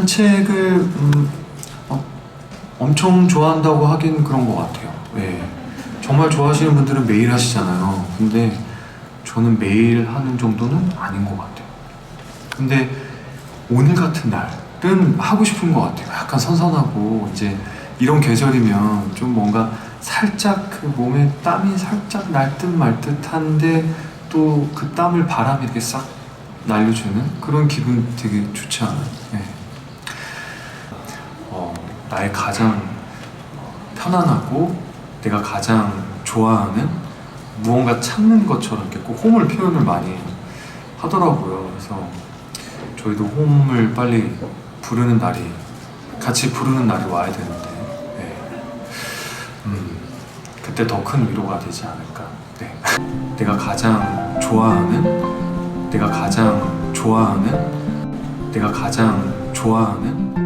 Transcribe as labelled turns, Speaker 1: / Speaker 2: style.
Speaker 1: 산책을 음, 어, 엄청 좋아한다고 하긴 그런 것 같아요. 네. 정말 좋아하시는 분들은 매일 하시잖아요. 근데 저는 매일 하는 정도는 아닌 것 같아요. 근데 오늘 같은 날은 하고 싶은 것 같아요. 약간 선선하고 이제 이런 계절이면 좀 뭔가 살짝 그 몸에 땀이 살짝 날 듯 말 듯한데 또 그 땀을 바람이 이렇게 싹 날려주는 그런 기분 되게 좋지 않아요? 네. 어, 나의 가장 편안하고 내가 가장 좋아하는 무언가 찾는 것처럼 이렇게 꼭 홈을 표현을 많이 하더라고요. 그래서 저희도 홈을 빨리 부르는 날이 같이 부르는 날이 와야 되는데 네. 음, 그때 더 큰 위로가 되지 않을까. 네. 내가 가장 좋아하는 내가 가장 좋아하는 내가 가장 좋아하는